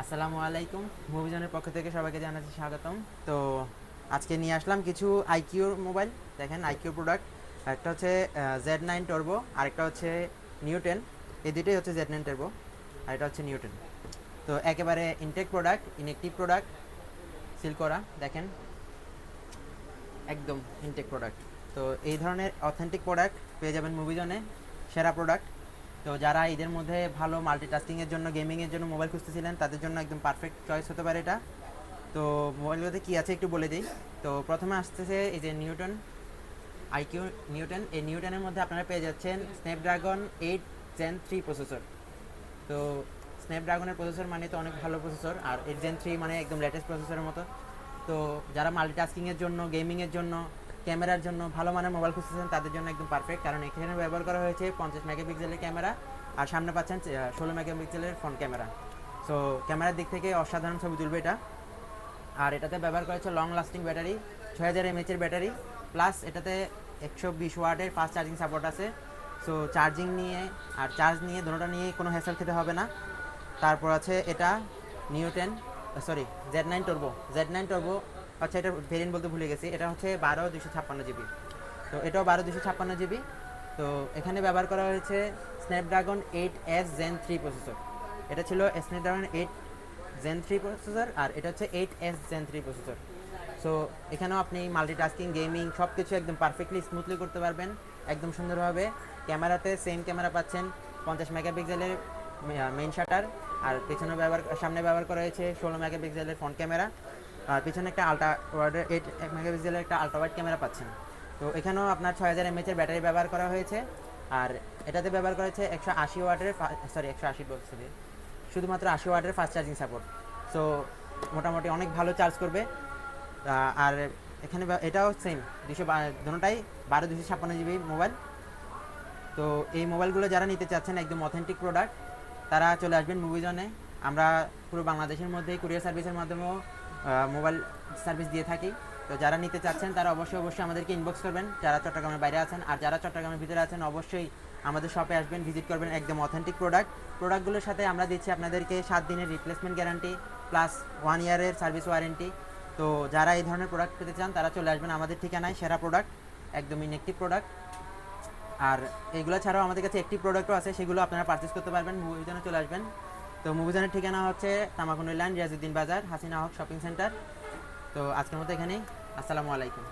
আসসালামু আলাইকুম। মুভিজনের পক্ষ থেকে সবাইকে জানাচ্ছি স্বাগতম। তো আজকে নিয়ে আসলাম কিছু আইকিউর মোবাইল। দেখেন, আইকিউ প্রোডাক্ট একটা হচ্ছে জেড নাইন টর্বো আরেকটা হচ্ছে নিউটেন এই দুটোই হচ্ছে জেড নাইন টর্বো আর এটা হচ্ছে নিউটেন তো একেবারে intact product inactive product seal করা, দেখেন। একদম ইনটেক প্রোডাক্ট তো এই ধরনের অথেন্টিক প্রোডাক্ট পেয়ে যাবেন মুভিজনে, সেরা প্রোডাক্ট তো যারা এদের মধ্যে ভালো মাল্টিটাস্কিংয়ের জন্য গেমিংয়ের জন্য মোবাইল খুঁজতেছিলেন, তাদের জন্য একদম পারফেক্ট চয়েস হতে পারে এটা। তো মোবাইল মোবাইলগুলোতে কী আছে একটু বলে দিই। তো প্রথমে আসতেছে এই যে নিউটন আইকিউ নিউটন। এই নিউটনের মধ্যে আপনারা পেয়ে যাচ্ছেন Snapdragon eight gen three processor. তো স্ন্যাপড্রাগনের প্রসেসর মানে তো অনেক ভালো প্রসেসর, আর এইট জেন থ্রি মানে একদম লেটেস্ট প্রসেসরের মতো। তো যারা মাল্টিটাস্কিংয়ের জন্য গেমিংয়ের জন্য ক্যামেরার জন্য ভালো মানের মোবাইল খুঁজতেছেন, তাদের জন্য একদম পারফেক্ট কারণ এখানে ব্যবহার করা হয়েছে পঞ্চাশ মেগাপিক্সেলের ক্যামেরা, আর সামনে পাচ্ছেন ষোলো মেগাপিক্সেলের ফ্রন্ট ক্যামেরা সো ক্যামেরার দিক থেকে অসাধারণ ছবি তুলবে এটা। আর এটাতে ব্যবহার করা হচ্ছে লং লাস্টিং ব্যাটারি ছয় হাজার এমএচের ব্যাটারি প্লাস এটাতে একশো বিশ ওয়াটের ফাস্ট চার্জিং সাপোর্ট আছে। সো চার্জিং নিয়ে আর চার্জ নিয়ে, দুটোটা নিয়ে কোনো হ্যাসেল খেতে হবে না। তারপর আছে এটা নিউটেন sorry Z nine turbo Z nine turbo আচ্ছা এটা ভেরিয়েন্ট বলতে ভুলে গেছি। এটা হচ্ছে বারো দুশো ছাপ্পান্ন জিবি। তো এটাও বারো দুশো ছাপ্পান্ন জিবি। তো এখানে ব্যবহার করা হয়েছে Snapdragon eight S gen three processor এটা ছিল Snapdragon eight gen three processor আর এটা হচ্ছে eight S gen three processor so এখানেও আপনি মাল্টিটাস্কিং গেমিং সব কিছু একদম পারফেক্টলি স্মুথলি করতে পারবেন। একদম সুন্দরভাবে। ক্যামেরাতে সেম ক্যামেরা পাচ্ছেন পঞ্চাশ মেগাপিক্সেলের মেইন শাটার আর পেছনে ব্যবহার, সামনে ব্যবহার করা হয়েছে ষোলো মেগাপিক্সেলের ফ্রন্ট ক্যামেরা আর পিছনে একটা আলট্রা ওয়ার্ডের এইট মেগাপিক্সেলের একটা আলট্রা ওয়াইড ক্যামেরা পাচ্ছেন। তো এখানেও আপনার ছয় হাজার এমএচের ব্যাটারি ব্যবহার করা হয়েছে। আর এটাতে ব্যবহার করা হয়েছে একশো আশি ওয়াটের সরি একশো আশি বলছি শুধুমাত্র আশি ওয়াটের ফাস্ট চার্জিং সাপোর্ট সো মোটামুটি অনেক ভালো চার্জ করবে। আর এখানে এটাও সেম দুশো দুটাই বারো দুশো ছাপ্পান্ন জিবি মোবাইল তো এই মোবাইলগুলো যারা নিতে চাচ্ছেন একদম অথেন্টিক প্রোডাক্ট তারা চলে আসবেন মুভিজনে আমরা পুরো বাংলাদেশের মধ্যে কুরিয়ার সার্ভিসের মাধ্যমেও মোবাইল সার্ভিস দিয়ে থাকি। তো যারা নিতে চাচ্ছেন, তারা অবশ্যই অবশ্যই আমাদেরকে ইনবক্স করবেন। যারা চট্টগ্রামের বাইরে আছেন আর যারা চট্টগ্রামের ভিতরে আছেন, অবশ্যই আমাদের শপে আসবেন ভিজিট করবেন একদম অথেন্টিক প্রোডাক্ট প্রোডাক্টগুলোর সাথে আমরা দিচ্ছি আপনাদেরকে সাত দিনের রিপ্লেসমেন্ট গ্যারান্টি প্লাস ওয়ান ইয়ারের সার্ভিস ওয়ারেন্টি তো যারা এই ধরনের প্রোডাক্ট পেতে চান, তারা চলে আসবেন আমাদের ঠিকানায়, সেরা প্রোডাক্ট একদম ইনএক্টিভ প্রোডাক্ট আর এগুলো ছাড়াও আমাদের কাছে একটি প্রোডাক্টও আছে, সেগুলো আপনারা পারচেস করতে পারবেন মুভিজনে চলে আসবেন। তো মুভিজনের ঠিকানা হচ্ছে তামাকুন্ডি ল্যান্ড রিয়াজুদ্দিন বাজার, হাসিনা হক শপিং সেন্টার। তো আজকের মতো এখানেই। আসসালামু আলাইকুম।